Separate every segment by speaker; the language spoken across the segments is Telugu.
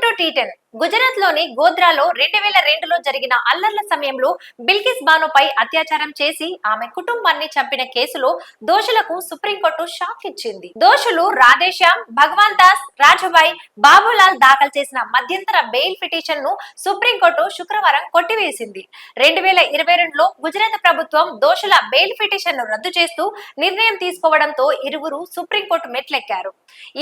Speaker 1: to T10 గుజరాత్లోని గోద్రాలో రెండు వేల రెండులో జరిగిన అల్లర్ల సమయంలో బిల్కిస్ బానుపై అత్యాచారం చేసి ఆమె కుటుంబాన్ని చంపిన కేసులో దోషులకు సుప్రీంకోర్టు షాక్ ఇచ్చింది. దోషులు రాధేశ్యామ్ భగవాన్ దాస్ రాజుభాయ్ బాబులాల్ దాఖలు చేసిన మధ్యంతర బెయిల్ పిటిషన్ను సుప్రీంకోర్టు శుక్రవారం కొట్టివేసింది. రెండు వేల ఇరవై రెండులో గుజరాత్ ప్రభుత్వం దోషుల బెయిల్ పిటిషన్ను రద్దు చేస్తూ నిర్ణయం తీసుకోవడంతో ఇరువురు సుప్రీంకోర్టు మెట్లెక్కారు.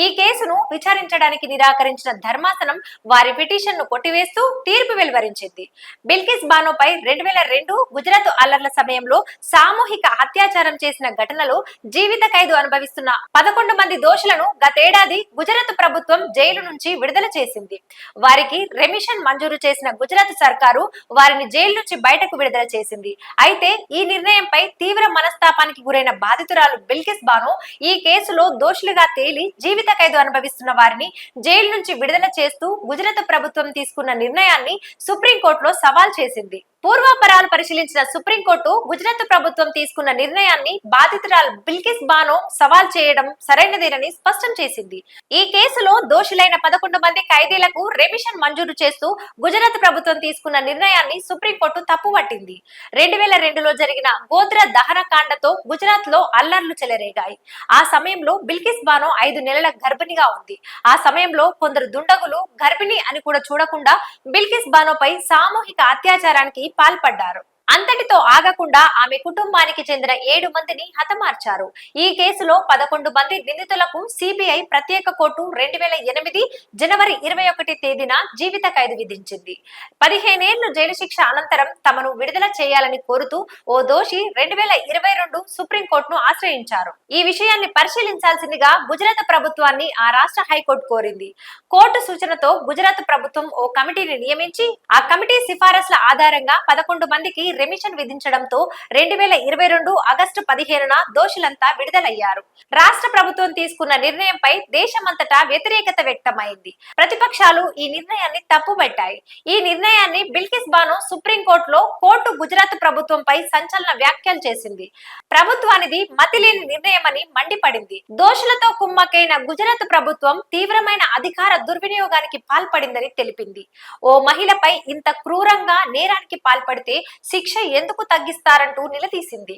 Speaker 1: ఈ కేసును విచారించడానికి నిరాకరించిన ధర్మాసనం వారి పిటిషన్ ను కొట్టివేస్తూ తీర్పు వెలువరించింది. బిల్కిస్ బానోపై రెండు వేల రెండు గుజరాత్ అల్లర్ల సమయంలో సామూహిక అత్యాచారం చేసిన ఘటనలో జీవిత ఖైదు అనుభవిస్తున్న పదకొండు మంది దోషులను గతేడాది గుజరాత్ ప్రభుత్వం జైలు నుంచి విడుదల చేసింది. వారికి రెమిషన్ మంజూరు చేసిన గుజరాత్ సర్కారు వారిని జైలు నుంచి బయటకు విడుదల చేసింది. అయితే ఈ నిర్ణయంపై తీవ్ర మనస్తాపానికి గురైన బాధితురాలు బిల్కిస్ బాను ఈ కేసులో దోషులుగా తేలి జీవిత ఖైదు అనుభవిస్తున్న వారిని జైలు నుంచి విడుదల చేస్తూ గుజరాత్ ప్రభుత్వం తీసుకున్న నిర్ణయాన్ని సుప్రీంకోర్టులో సవాల్ చేసింది. పూర్వాపరాలు పరిశీలించిన సుప్రీంకోర్టు గుజరాత్ ప్రభుత్వం తీసుకున్న నిర్ణయాన్ని బాధితురాలు బిల్కిస్ బానో సవాల్ చేయడం సరైనదేనని స్పష్టం చేసింది. ఈ కేసులో దోషులైన పదకొండు మంది ఖైదీలకు రెమిషన్ మంజూరు చేస్తూ గుజరాత్ ప్రభుత్వం తీసుకున్న నిర్ణయాన్ని సుప్రీంకోర్టు తప్పుపట్టింది రెండు వేల రెండులో జరిగిన గోద్ర దహన కాండతో గుజరాత్లో అల్లర్లు చెలరేగాయి. ఆ సమయంలో బిల్కిస్ బానో ఐదు నెలల గర్భిణిగా ఉంది. ఆ సమయంలో కొందరు దుండగులు గర్భిణి అని కూడా చూడకుండా బిల్కిస్ బానోపై సామూహిక అత్యాచారానికి పాల్పడ్డారు అంతటితో ఆగకుండా ఆమె కుటుంబానికి చెందిన ఏడు మందిని హతమార్చారు. ఈ కేసులో పదకొండు మంది నిందితులకు సిబిఐ ప్రత్యేక కోర్టు రెండు వేల ఎనిమిది జనవరి ఇరవై ఒకటి తేదీన జీవిత ఖైదు విధించింది. పదిహేనేళ్ళు జైలు శిక్ష అనంతరం తమను విడుదల చేయాలని కోరుతూ ఓ దోషి రెండు వేల ఇరవై రెండు సుప్రీంకోర్టును ఆశ్రయించారు. ఈ విషయాన్ని పరిశీలించాల్సిందిగా గుజరాత్ ప్రభుత్వాన్ని ఆ రాష్ట్ర హైకోర్టు కోరింది. కోర్టు సూచనతో గుజరాత్ ప్రభుత్వం ఓ కమిటీని నియమించి ఆ కమిటీ సిఫారసుల ఆధారంగా పదకొండు మందికి రెమిషన్ విధించడంతో రెండు వేల ఇరవై రెండు ఆగస్టు పదిహేనున దోషులంతా విడుదలయ్యారు. రాష్ట్ర ప్రభుత్వం తీసుకున్న నిర్ణయంపై దేశమంతటా వ్యతిరేకత వ్యక్తమైంది. ప్రతిపక్షాలు ఈ నిర్ణయాన్ని తప్పుబట్టాయి. ఈ నిర్ణయాన్ని బిల్కిస్ బాను సుప్రీంకోర్టులో కోర్టు గుజరాత్ ప్రభుత్వంపై సంచలన వ్యాఖ్యలు చేసింది. ప్రభుత్వానిది మతిలేని నిర్ణయమని మండిపడింది. దోషులతో కుమ్మకైన గుజరాత్ ప్రభుత్వం తీవ్రమైన అధికార దుర్వినియోగానికి పాల్పడిందని తెలిపింది. ఓ మహిళపై ఇంత క్రూరంగా నేరానికి పాల్పడితే శిక్ష ఎందుకు తగ్గిస్తారంటూ నిలదీసింది.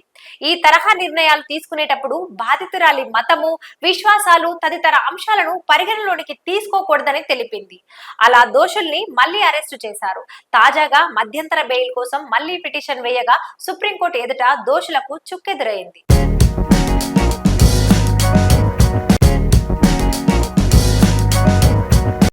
Speaker 1: ఈ తరహా నిర్ణయాలు తీసుకునేటప్పుడు బాధితురాలి మతము విశ్వాసాలు తదితర అంశాలను పరిగణలోనికి తీసుకోకూడదని తెలిపింది. అలా దోషుల్ని మళ్ళీ అరెస్టు చేశారు. తాజాగా మధ్యంతర బెయిల్ కోసం మళ్ళీ పిటిషన్ వేయగా సుప్రీంకోర్టు ఎదుట దోషులకు చుక్కెదురైంది.